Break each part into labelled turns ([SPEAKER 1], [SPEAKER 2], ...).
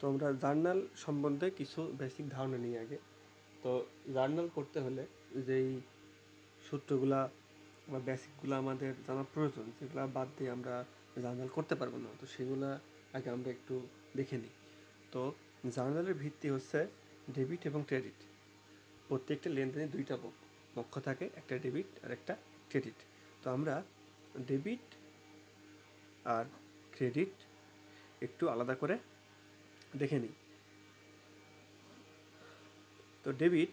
[SPEAKER 1] তো আমরা জার্নাল সম্বন্ধে কিছু বেসিক ধারণা নিই আগে। তো জার্নাল করতে হলে যেই সূত্রগুলা বা বেসিকগুলো আমাদের জানার প্রয়োজন যেগুলো বাদ দিয়ে আমরা জার্নাল করতে পারব না। তো সেগুলা আগে আমরা একটু দেখে নিই। তো জার্নালের ভিত্তি হচ্ছে ডেবিট এবং ক্রেডিট প্রত্যেকটা লেনদেনে দুইটা পক্ষ থাকে, একটা ডেবিট আর একটা ক্রেডিট তো আমরা ডেবিট আর ক্রেডিট একটু আলাদা করে দেখে নিই। তো ডেবিট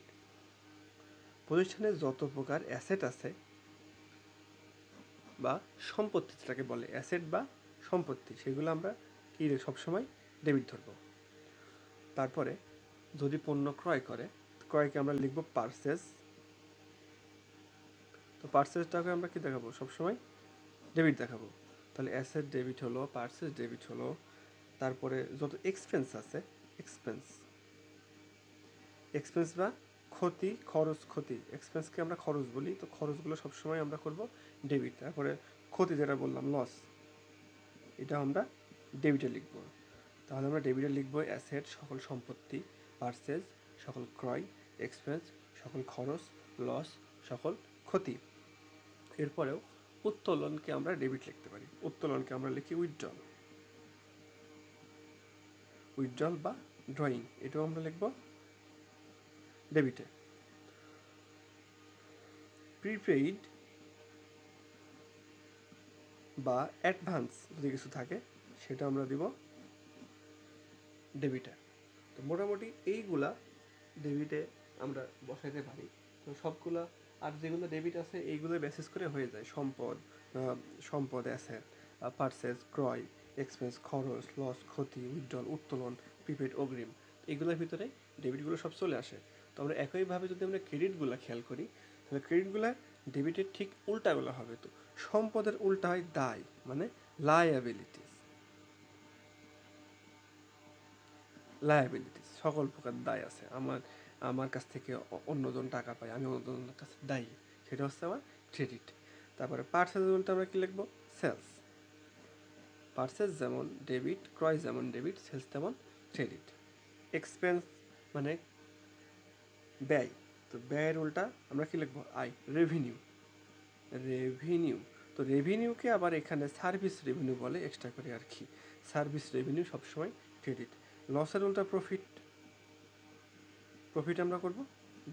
[SPEAKER 1] প্রতিষ্ঠানের যত প্রকার অ্যাসেট আছে বা সম্পত্তি যেটাকে বলে, অ্যাসেট বা সম্পত্তি, সেগুলো আমরা কি সবসময় ডেবিট ধরবো। তারপরে যদি পণ্য ক্রয় করে, ক্রয়কে আমরা লিখব পার্সেস তো পার্সেসটাকে আমরা কি দেখাবো? সবসময় ডেবিট দেখাবো। তাহলে অ্যাসেট ডেবিট হলো পার্সেস ডেবিট হলো। তারপরে যত এক্সপেন্স আছে এক্সপেন্স এক্সপেন্স বা ক্ষতি, খরচ, ক্ষতি। এক্সপেন্সকে আমরা খরচ বলি, তো খরচগুলো সবসময় আমরা করব ডেবিট তারপরে ক্ষতি যেটা বললাম লস এটা আমরা ডেবিটে লিখব। তাহলে আমরা ডেবিটে লিখব অ্যাসেট সকল সম্পত্তি পার্সেস সকল ক্রয় এক্সপেন্স সকল খরচ লস সকল ক্ষতি। এরপরেও উত্তোলনকে আমরা ডেবিট লিখতে পারি। উত্তোলনকে আমরা লিখি উইথড্রল উইথড্রল বা ড্রয়িং, এটাও আমরা লিখব ডেবিটে। প্রিপেইড বা অ্যাডভান্স যদি কিছু থাকে, সেটা আমরা দিব ডেবিটে। তো মোটামুটি এইগুলা ডেবিটে আমরা বসাইতে পারি। তো সবগুলা, আর যেগুলো ডেবিট আছে এইগুলো বেসিস করে হয়ে যায়। সম্পদ সম্পদ অ্যাসেট পার্সেস ক্রয় এক্সপেন্স খরচ লস ক্ষতি উইথড্রল উত্তোলন প্রিপেড অগ্রিম, এগুলোর ভিতরে ডেবিটগুলো সব চলে আসে। তো আমরা একইভাবে যদি আমরা ক্রেডিটগুলো খেয়াল করি, তাহলে ক্রেডিটগুলো ডেবিটের ঠিক উল্টাগুলো হবে তো। সম্পদের উল্টা হয় দায় মানে লায়াবিলিটিস লায়াবিলিটিস সকল প্রকার দায় আছে। আমার আমার কাছ থেকে অন্যজন টাকা পায়, আমি অন্যজনের কাছে দায়ী। সেটা হচ্ছে আমার ক্রেডিট তারপরে পার্সেল বলতে আমরা কী লিখব? সেলস পার্সেস যেমন ডেবিট ক্রয় যেমন ডেবিট সেলস তেমন ক্রেডিট এক্সপেন্স মানে ব্যয়। তো ব্যয়ের উল্টা আমরা কি লিখব? আয় রেভিনিউ রেভিনিউ তো রেভিনিউকে আবার এখানে সার্ভিস রেভিনিউ বলে এক্সট্রা করে আর কি। সার্ভিস রেভিনিউ সবসময় ক্রেডিট লসের উল্টা প্রফিট প্রফিট আমরা করব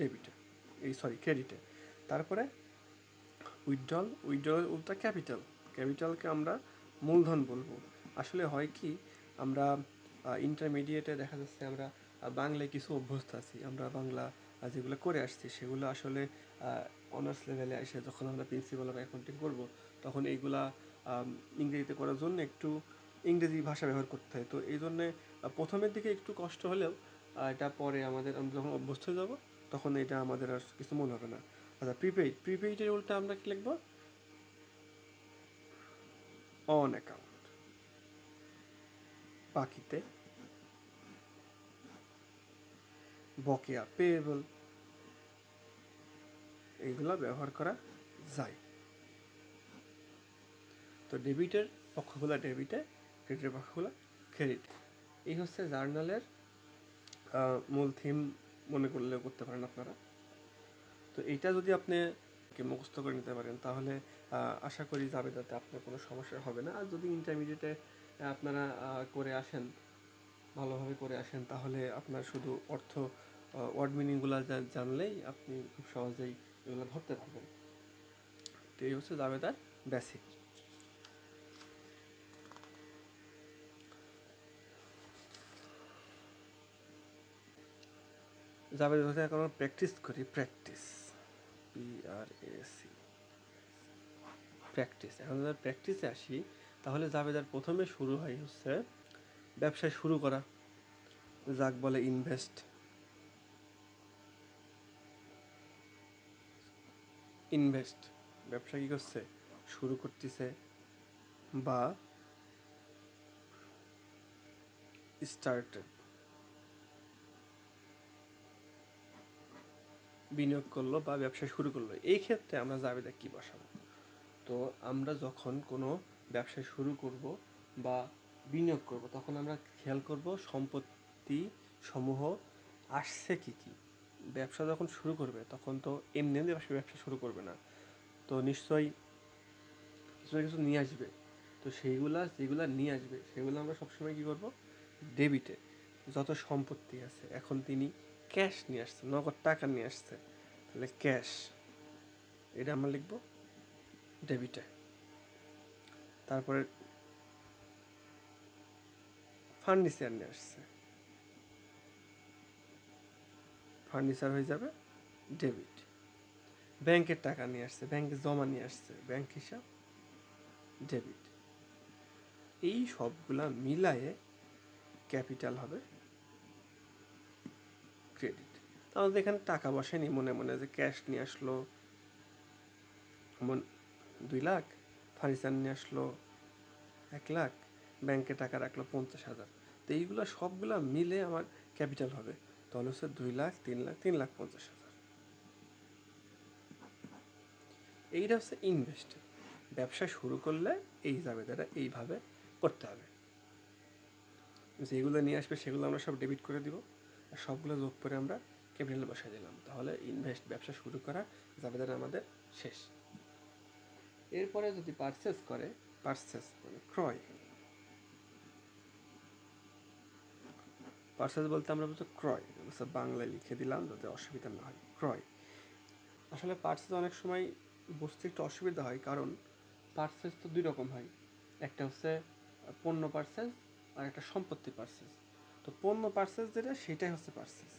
[SPEAKER 1] ডেবিটে এই সরি ক্রেডিটে তারপরে উইথড্রল উইথড্রলের উল্টা ক্যাপিটাল ক্যাপিটালকে আমরা মূলধন বলব। আসলে হয় কি, আমরা ইন্টারমিডিয়েটে দেখা যাচ্ছে আমরা বাংলায় কিছু অভ্যস্ত আছি। আমরা বাংলা যেগুলো করে আসছি, সেগুলো আসলে অনার্স লেভেলে এসে যখন আমরা প্রিন্সিপাল অফ অ্যাকাউন্টিং করব, তখন এইগুলা ইংরেজিতে করার জন্য একটু ইংরেজি ভাষা ব্যবহার করতে হয়। তো এই জন্যে প্রথমের দিকে একটু কষ্ট হলেও এটা পরে আমাদের, আমরা যখন অভ্যস্ত হয়ে যাব, তখন এটা আমাদের আর কিছু মনে হবে না। আচ্ছা প্রিপেইড প্রিপেইডের উল্টা আমরা কি লিখব? অন অ্যাকাউন্ট বাকিতে বকেয়া পেয়েবল এইগুলা ব্যবহার করা যায়। তো ডেবিটের পক্ষগুলো ডেবিটে, ক্রেডিটের পক্ষগুলো ক্রেডিট এই হচ্ছে জার্নালের মূল থিম মনে করলেও করতে পারেন আপনারা। তো এইটা যদি আপনি মুখস্থ করে নিতে পারেন, তাহলে আশা করি যাবে যাতে আপনার কোনো সমস্যা হবে না। আর যদি ইন্টারমিডিয়েটে আপনারা করে আসেন, ভালোভাবে করে আসেন, তাহলে আপনার শুধু অর্থ ওয়ার্ড মিনিংগুলো জানলেই আপনি খুব সহজেই এগুলো ধরতে পারবেন। তো এই হচ্ছে জাবেদার বেসিক জাবেদ হচ্ছে এখন প্র্যাকটিস করি practice P R A C practice এখন যদি প্র্যাকটিসে আসি, তাহলে জাবেদার প্রথমে শুরু হয় হচ্ছে ব্যবসায় শুরু করা। যাক বলে ইনভেস্ট ইনভেস্ট ব্যবসা কি করছে? শুরু করতেছে বা স্টার্ট বিনিয়োগ করল বা ব্যবসা শুরু করল। এই ক্ষেত্রে আমরা জাবেদা কি বসাবো? তো আমরা যখন কোনো ব্যবসা শুরু করব বা বিনিয়োগ করব, তখন আমরা খেয়াল করব সম্পত্তি সমূহ আসছে কি কি। ব্যবসা যখন শুরু করবে, তখন তো এমনি এমনি ব্যবসা ব্যবসা শুরু করবে না। তো নিশ্চয়ই কিছু না কিছু নিয়ে আসবে। তো সেইগুলা, যেগুলা নিয়ে আসবে, সেগুলো আমরা সবসময় কী করব? ডেবিটে যত সম্পত্তি আছে, এখন তিনি ক্যাশ নিয়ে আসছে, নগদ টাকা নিয়ে আসছে। তাহলে ক্যাশ এটা আমরা লিখব। ডেবিটে। তারপরে ফার্নিচার নিয়ে আসছে। ফার্নিচার হয়ে যাবে ডেবিট। ব্যাংকের টাকা নিয়ে আসছে, ব্যাংকে জমা নিয়ে আসছে, ব্যাংক হিসাব, ডেবিট। এই সবগুলা মিলায়ে ক্যাপিটাল হবে ক্রেডিট। তাহলে এখানে টাকা বসেনি মনে মনে যে ক্যাশ নিয়ে আসলো। দুই লাখ ফার্নিচার নিয়ে আসলো এক লাখ, ব্যাংকে টাকা রাখল পঞ্চাশ হাজার। তো এইগুলো সবগুলো মিলে আমার ক্যাপিটাল হবে। তাহলে হচ্ছে দুই লাখ, তিন লাখ তিন লাখ পঞ্চাশ হাজার। এইটা হচ্ছে ইনভেস্ট ব্যবসা শুরু করলে এই জাবেদাটা এইভাবে করতে হবে। যেগুলো নিয়ে আসবে সেগুলো আমরা সব ডেবিট করে দিব। আর সবগুলো যোগ করে আমরা ক্যাপিটালে বসাই দিলাম। তাহলে ইনভেস্ট ব্যবসা শুরু করা জাবেদাটা আমাদের শেষ। এরপরে যদি পারচেস করে, পারচেস মানে ক্রয়। পার্সেস বলতে আমরা বলতে ক্রয় বাংলায় লিখে দিলাম যাতে অসুবিধা না হয়, ক্রয়। আসলে পার্সেস অনেক সময় বুঝতে একটু অসুবিধা হয়, কারণ পার্সেস তো দুই রকম হয়। একটা হচ্ছে পণ্য পার্সেস আর একটা সম্পত্তি পার্সেস তো পণ্য পার্সেস যেটা, সেটাই হচ্ছে পার্সেস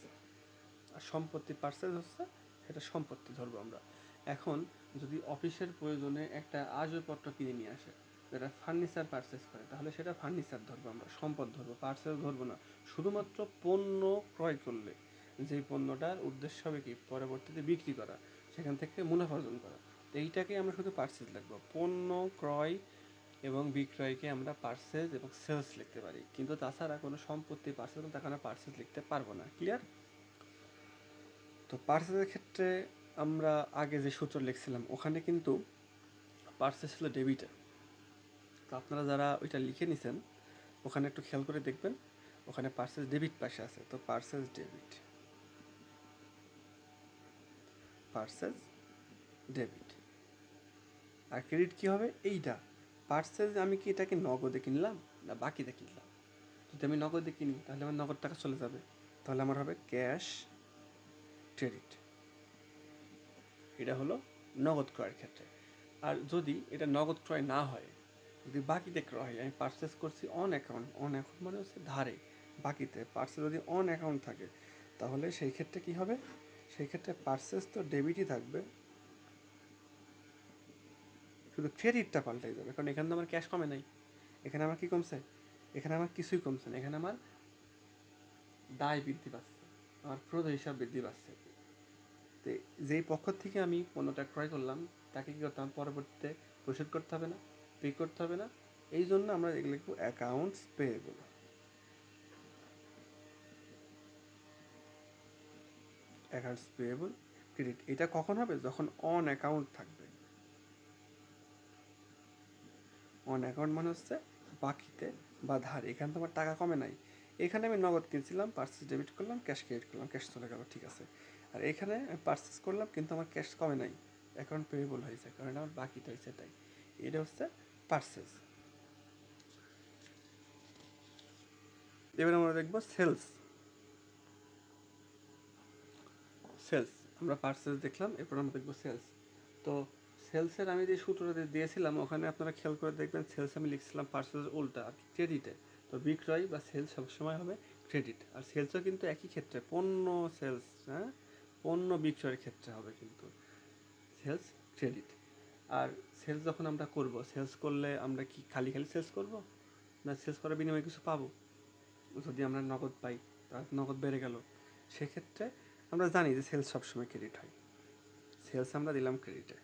[SPEAKER 1] আর সম্পত্তি পার্সেস হচ্ছে, সেটা সম্পত্তি ধরবো আমরা। এখন যদি অফিসের প্রয়োজনে একটা আসবাবপত্র কিনে নিয়ে আসে, যেটা ফার্নিচার পারচেস করে, তাহলে সেটা ফার্নিচার ধরবো আমরা, সম্পদ ধরবো পার্সেস ধরবো না। শুধুমাত্র পণ্য ক্রয় করলে, যেই পণ্যটার উদ্দেশ্য হবে কি? পরবর্তীতে বিক্রি করা, সেখান থেকে মুনাফা অর্জন করা। এইটাকে আমরা শুধু পার্সেস লিখব। পণ্য ক্রয় এবং বিক্রয়কে আমরা পার্সেস এবং সেলস লিখতে পারি। কিন্তু তাছাড়া কোনো সম্পত্তি পার্সেস তাকে আমরা পার্সেস লিখতে পারব না। ক্লিয়ার তো পার্সেসের ক্ষেত্রে আমরা আগে যে সূত্র লিখছিলাম, ওখানে কিন্তু পার্সেস ছিল ডেবিটে তো আপনারা যারা ওইটা লিখে নিছেন, ওখানে একটু খেয়াল করে দেখবেন, ওখানে পার্সেস ডেবিট পাশে আছে। তো পার্সেস ডেবিট পার্সেস ডেবিট আর ক্রেডিট কি হবে? এইটা। পার্সেস আমি কি এটাকে নগদে কিনলাম? না বাকিতে কিনলাম? যদি আমি নগদে কিনি, তাহলে আমার নগদ টাকা চলে যাবে। তাহলে আমার হবে ক্যাশ ক্রেডিট এটা হলো নগদ ক্রয়ের ক্ষেত্রে। আর যদি এটা নগদ ক্রয় না হয়, যদি বাকিতে ক্রয় হয়, আমি পার্চেস করছি অন অ্যাকাউন্ট অন অ্যাকাউন্ট মানে হচ্ছে ধারে। বাকিতে পার্সেস যদি অন অ্যাকাউন্ট থাকে, তাহলে সেই ক্ষেত্রে কি হবে? সেই ক্ষেত্রে পার্সেস তো ডেবিটই থাকবে। শুধু ক্রেডিটটা পাল্টাই যাবে, কারণ এখানে তো আমার ক্যাশ কমে নাই। এখানে আমার কি কমছে? এখানে আমার কিছুই কমছে না, এখানে আমার দায় বৃদ্ধি পাচ্ছে, আমার প্রদ হিসাব বৃদ্ধি পাচ্ছে। তো যেই পক্ষ থেকে আমি পণ্যটা ক্রয় করলাম, তাকে কী করতে হবে? পরবর্তীতে পরিশোধ করতে হবে না? পে করতে হবে না? এই জন্য আমরা এগুলো লিখব accounts payable accounts payable credit এটা কখন হবে? যখন অন অ্যাকাউন্ট থাকবে। অন অ্যাকাউন্ট মানে হচ্ছে বাকিতে বা ধার। এখানে তো আমার টাকা কমে নাই। এখানে আমি নগদ কিনছিলাম পার্সেস ডেবিট করলাম ক্যাশ ক্রেডিট করলাম ক্যাশ চলে গেল, ঠিক আছে। আর এখানে আমি পার্সেস করলাম, কিন্তু আমার ক্যাশ কমে নাই। অ্যাকাউন্ট পেয়েবল হয়েছে, কারণ আমার বাকিতে হয়েছে তাই এটা হচ্ছে পার্সেস এবার আমরা দেখব সেলস সেলস আমরা পার্সেস দেখলাম, এরপর আমরা দেখব সেলস তো সেলসের আমি যে সূত্রটা দিয়েছিলাম, ওখানে আপনারা খেয়াল করে দেখবেন সেলস আমি লিখছিলাম পার্সেস উল্টা, আর ক্রেডিটে তো বিক্রয় বা সেলস সবসময় হবে ক্রেডিট আর সেলসও কিন্তু একই ক্ষেত্রে, পণ্য সেলস হ্যাঁ? পণ্য বিক্রয়ের ক্ষেত্রে হবে কিন্তু সেলস ক্রেডিট আর সেলস যখন আমরা করব সেলস করলে আমরা কি খালি খালি সেলস করব? না সেলস করার বিনিময়ে কিছু পাবো? যদি আমরা নগদ পাই তার নগদ বেড়ে গেল। সেক্ষেত্রে আমরা জানি যে সেলস সবসময় ক্রেডিট হয়। সেলস আমরা দিলাম ক্রেডিটে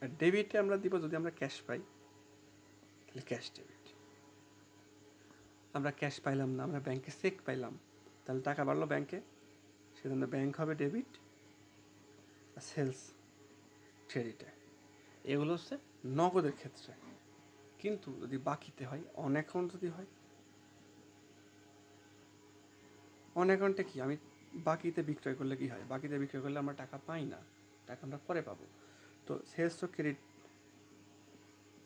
[SPEAKER 1] আর ডেবিটে আমরা দিব যদি আমরা ক্যাশ পাই, তাহলে ক্যাশ ডেবিট আমরা ক্যাশ পাইলাম না, আমরা ব্যাংকে চেক পাইলাম, তাহলে টাকা বাড়লো ব্যাংকে সেজন্য ব্যাংক হবে ডেবিট আর সেলস ক্রেডিটে এগুলো হচ্ছে নগদের ক্ষেত্রে। কিন্তু যদি বাকিতে হয় অন অ্যাকাউন্ট যদি হয় অন অ্যাকাউন্টে কি? আমি বাকিতে বিক্রয় করলে কি হয়? বাকিতে বিক্রয় করলে আমরা টাকা পাই না। টাকা আমরা পরে পাবো। তো সেলস তো ক্রেডিট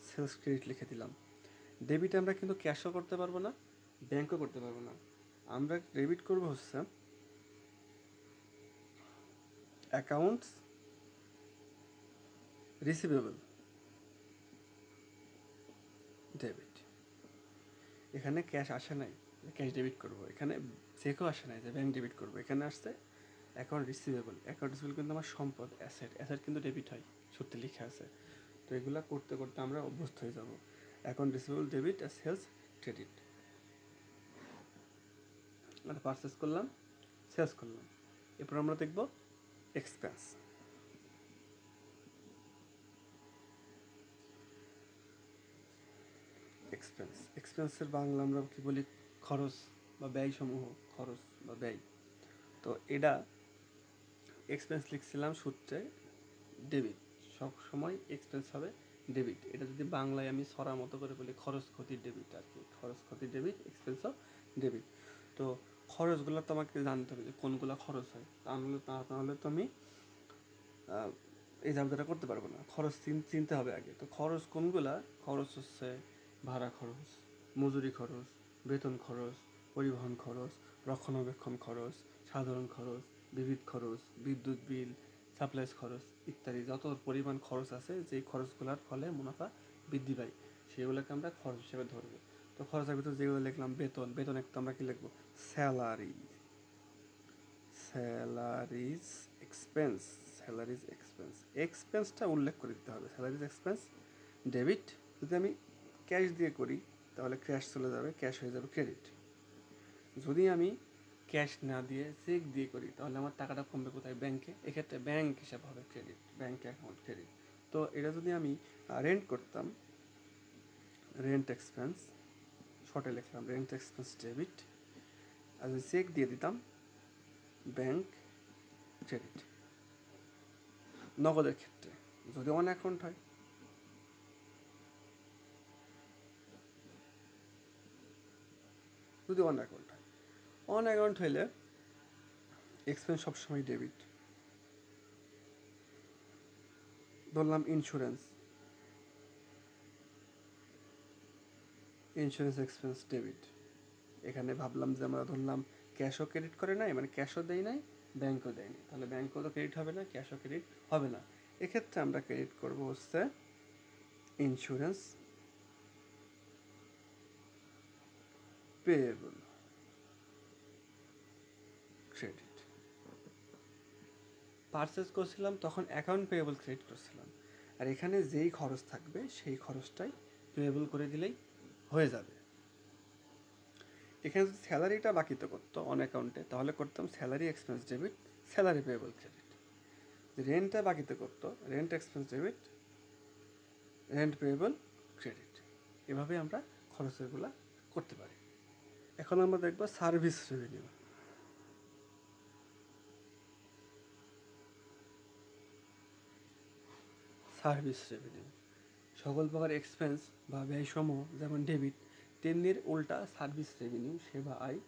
[SPEAKER 1] সেলস ক্রেডিট লিখে দিলাম। ডেবিট আমরা কিন্তু ক্যাশও করতে পারব না ব্যাংকও করতে পারব না। আমরা ডেবিট করব হচ্ছে অ্যাকাউন্টস রিসিভেবল, ডেবিট। এখানে ক্যাশ আসে নাই, ক্যাশ ডেবিট করব। এখানে চেকও আসে নাই, যে ব্যাংক ডেবিট করব। এখানে আসছে অ্যাকাউন্ট রিসিভেবল। অ্যাকাউন্ট রিসিভেবল কিন্তু আমার সম্পদ, অ্যাসেট। অ্যাসেট কিন্তু ডেবিট হয়, সত্যি লিখে আছে। তো এগুলো করতে করতে আমরা অভ্যস্ত হয়ে যাব। অ্যাকাউন্ট রিসিভেবল, ডেবিট আর সেলস ক্রেডিট। আমরা পারচেস করলাম সেলস করলাম। এরপর আমরা দেখব এক্সপেন্স এক্সপেন্স এক্সপেন্সের বাংলা আমরা কি বলি? খরচ বা ব্যয় সমূহ খরচ বা ব্যয়। তো এটা এক্সপেন্স লিখছিলাম সূত্রে ডেবিট সব সময় এক্সপেন্স হবে ডেবিট এটা যদি বাংলায় আমি সরা মতো করে বলি, খরচ ক্ষতির ডেবিট আর কি। খরচ ক্ষতির ডেবিট এক্সপেন্স অফ ডেবিট তো খরচগুলো তো আমাকে জানতে হবে যে কোনগুলো খরচ হয়। তা নাহলে তা নাহলে তো আমি আহ, এই জায়গাটা করতে পারব না। খরচ চিনতে হবে আগে। তো খরচ কোনগুলা? খরচ হচ্ছে ভাড়া খরচ মজুরি খরচ বেতন খরচ পরিবহন খরচ রক্ষণাবেক্ষণ খরচ সাধারণ খরচ বিবিধ খরচ বিদ্যুৎ বিল সাপ্লাইজ খরচ ইত্যাদি। যত পরিমাণ খরচ আছে যেই খরচগুলোর ফলে মুনাফা বৃদ্ধি পায় সেগুলোকে আমরা খরচ হিসেবে ধরবো। তো খরচের ভিতরে যেগুলো লিখলাম, বেতন বেতন একটা আমরা কি লিখব? Salary salaries expense salaries expense এক্সপেন্সটা উল্লেখ করে দিতে হবে। স্যালারিজ এক্সপেন্স ডেবিট যদি আমি ক্যাশ দিয়ে করি, তাহলে ক্যাশ চলে যাবে ক্যাশ হয়ে যাবে ক্রেডিট যদি আমি ক্যাশ না দিয়ে চেক দিয়ে করি, তাহলে আমার টাকাটা কমবে কোথায়? ব্যাংকে এক্ষেত্রে ব্যাংক হিসাব হবে ক্রেডিট ব্যাংক অ্যাকাউন্ট ক্রেডিট তো এটা যদি আমি রেন্ট করতাম রেন্ট এক্সপেন্স শর্টে লিখলাম রেন্ট এক্সপেন্স ডেবিট আর চেক দিয়ে দিতাম ব্যাংক ক্রেডিট নগদের ক্ষেত্রে, যদি অন অ্যাকাউন্ট হয়। যদি অন অ্যাকাউন্ট হয়। অন অ্যাকাউন্ট হইলে এক্সপেন্স সবসময় ডেবিট ধরলাম ইন্স্যুরেন্স ইন্স্যুরেন্স এক্সপেন্স ডেবিট এখানে ভাবলাম যে আমরা ধরলাম ক্যাশও ক্রেডিট করে নাই মানে ক্যাশও দেয় নাই ব্যাংকও দেয়নি তাহলে ব্যাংকও তো ক্রেডিট হবে না ক্যাশও ক্রেডিট হবে না। এক্ষেত্রে আমরা ক্রেডিট করব হচ্ছে ইন্স্যুরেন্স পেয়েবল ক্রেডিট পারচেস করছিলাম, তখন অ্যাকাউন্ট পেয়েবল ক্রেডিট করছিলাম। আর এখানে যেই খরচ থাকবে, সেই খরচটাই পেয়েবল করে দিলেই হয়ে যাবে। এখানে যদি স্যালারিটা বাকিতে করতো অন অ্যাকাউন্টে তাহলে করতাম salary expense debit salary payable credit রেন্টটা বাকিতে করতো rent expense debit rent payable credit এভাবে আমরা খরচেরগুলা করতে পারি। এখন আমরা দেখব সার্ভিস রেভিনিউ সার্ভিস রেভিনিউ সকল প্রকার এক্সপেন্স বা ব্যয়সমূহ যেমন ডেবিট তেমনির উল্টা সার্ভিস রেভিনিউ সেবা আয়,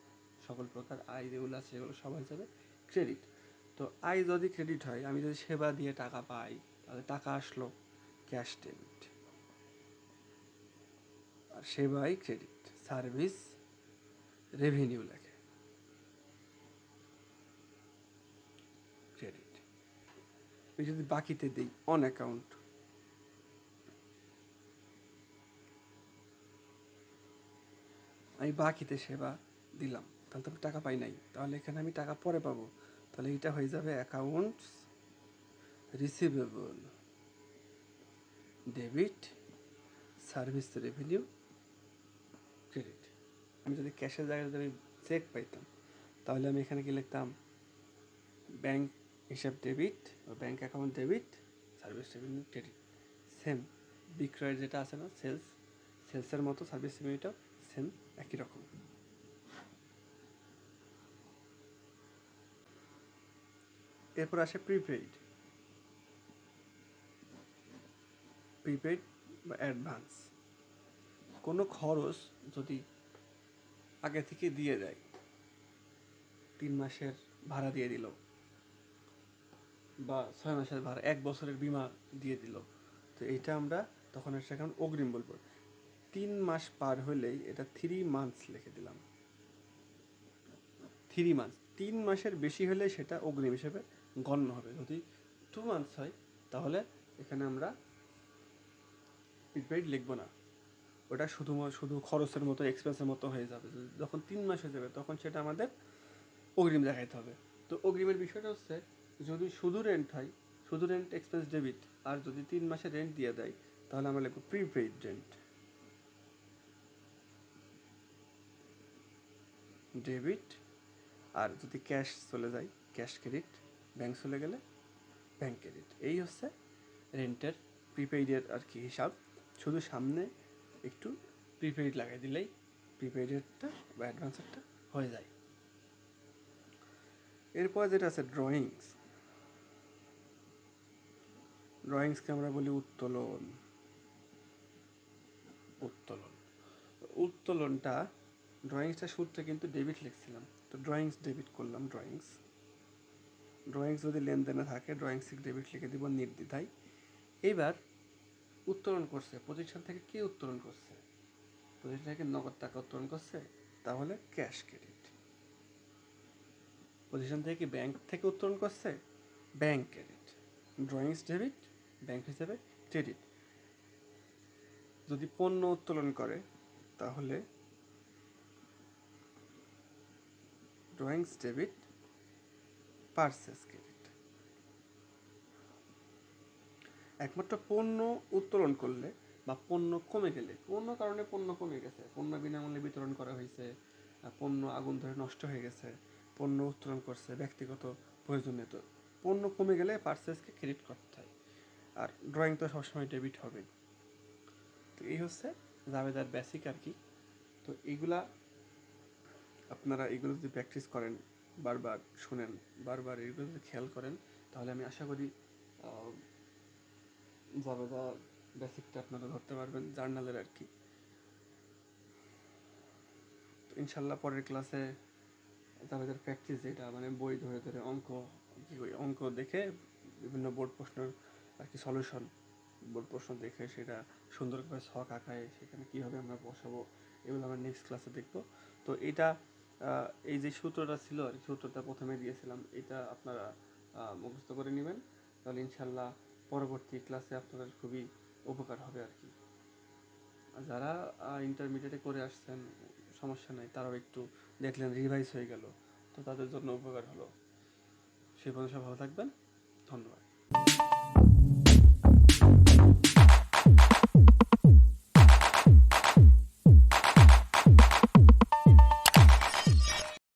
[SPEAKER 1] সকল প্রকার আয় যেগুলো আছে সেগুলো সব যাবে ক্রেডিট তো আয় যদি ক্রেডিট হয়, আমি যদি সেবা দিয়ে টাকা পাই, তাহলে টাকা আসলো ক্যাশ ডেবিট আর সেবাই ক্রেডিট সার্ভিস রেভিনিউ লেখে। ক্রেডিট যদি বাকিতে দিই অন অ্যাকাউন্ট আমি বাকিতে সেবা দিলাম। তাহলে তো আমি টাকা পাই নাই। তাহলে এখানে আমি টাকা পরে পাবো। তাহলে এটা হয়ে যাবে accounts receivable debit service revenue credit আমি যদি ক্যাশের জায়গায় যদি আমি চেক পাইতাম, তাহলে আমি এখানে কি লিখতাম ব্যাংক হিসাব ডেবিট বা bank account debit service revenue credit same বিক্রয়ের যেটা আছে না সেলস সেলসের মতো সার্ভিস রেভিনিউটাও সেম একই রকম। এরপর আসে প্রিপেইড প্রিপেইড বা অ্যাডভান্স কোনো খরচ যদি আগে থেকে দিয়ে দেয়, তিন মাসের ভাড়া দিয়ে দিল বা ছয় মাসের ভাড়া, এক বছরের বিমা দিয়ে দিল, তো এইটা আমরা তখন এটা এখন অগ্রিম বলব। তিন মাস পার হলেই এটা থ্রি মান্থস লিখে দিলাম। থ্রি মান্থস তিন মাসের বেশি হলে সেটা অগ্রিম হিসেবে গণ্য হবে। যদি টু মান্থস হয়, তাহলে এখানে আমরা প্রিপেইড লিখব না। ওটা শুধু শুধু খরচের মতো এক্সপেন্সের মতো হয়ে যাবে। যখন তিন মাস হয়ে যাবে, তখন সেটা আমাদের অগ্রিম দেখাইতে হবে। তো অগ্রিমের বিষয়টা হচ্ছে, যদি শুধু রেন্ট হয়, শুধু রেন্ট এক্সপেন্স ডেবিট আর যদি তিন মাসে রেন্ট দিয়ে দেয়, তাহলে আমরা লিখব প্রিপেইড রেন্ট ডেবিট আর যদি ক্যাশ চলে যায়, ক্যাশ ক্রেডিট, ব্যাংক চলে গেলে ব্যাংক ক্রেডিট। এই হচ্ছে রেন্টের প্রিপেইডের আর কি হিসাব। শুধু সামনে একটু প্রিপেইড লাগাই দিলেই প্রিপেইডেরটা বা অ্যাডভান্সারটা হয়ে যায়। এরপর যেটা আছে ড্রয়িংস। ড্রয়িংসকে আমরা বলি উত্তোলন। উত্তোলন। উত্তোলনটা ড্রয়িংসটা শুরুতে কিন্তু ডেবিট লিখছিলাম। তো ড্রয়িংস ডেবিট করলাম ড্রয়িংস ড্রয়িংস যদি লেনদেনে থাকে ড্রয়িংস ডেবিট লিখে দিব নির্দ্বিধায়। এবার উত্তোলন করছে। প্রতিষ্ঠান থেকে কে উত্তোলন করছে? প্রতিষ্ঠান থেকে নগদ টাকা উত্তোলন করছে, তাহলে ক্যাশ ক্রেডিট প্রতিষ্ঠান থেকে কি ব্যাংক থেকে উত্তোলন করছে? Bank credit drawings debit bank হিসেবে ক্রেডিট যদি পণ্য উত্তোলন করে, তাহলে ড্রয়িংস ডেবিট পার্সেস ক্রেডিট একমাত্র পণ্য উত্তোলন করলে বা পণ্য কমে গেলে কোনো কারণে পণ্য কমে গেছে, পণ্য বিনামূল্যে বিতরণ করা হয়েছে পণ্য আগুন ধরে নষ্ট হয়ে গেছে, পণ্য উত্তোলন করছে, ব্যক্তিগত প্রয়োজনীয় তো, পণ্য কমে গেলে পার্সেসকে ক্রেডিট করতে হয়। আর ড্রয়িং তো সবসময় ডেবিট হবেই তো এই হচ্ছে জাবেদার বেসিক আর কি। তো এইগুলা আপনারা এগুলো যদি প্র্যাকটিস করেন, বারবার শুনেন, বারবার এগুলো যদি খেয়াল করেন, তাহলে আমি আশা করি জাবেদা বেসিকটা আপনারা ধরতে পারবেন, জার্নালের আর কি। ইনশাল্লাহ পরের ক্লাসে জাবেদার প্র্যাকটিস যেটা মানে বই ধরে ধরে অঙ্ক অঙ্ক দেখে বিভিন্ন বোর্ড প্রশ্নের আর কি সলিউশন বোর্ড প্রশ্ন দেখে সেটা সুন্দর করে ছক আঁকায়, সেখানে কীভাবে আমরা বসাবো, এগুলো আমরা নেক্সট ক্লাসে দেখব। তো এটা এই যে সূত্রটা ছিল আর সূত্রটা প্রথমে দিয়েছিলাম, এটা আপনারা মুখস্থ করে নেবেন, তাহলে ইনশাল্লাহ পরবর্তী ক্লাসে আপনাদের খুবই উপকার হবে আর কি। যারা ইন্টারমিডিয়েটে করে আসছেন, সমস্যা নাই, তারাও একটু দেখলেন রিভাইজ হয়ে গেল, তো তাদের জন্য উপকার হলো। সে পর্যন্ত ভালো থাকবেন, ধন্যবাদ।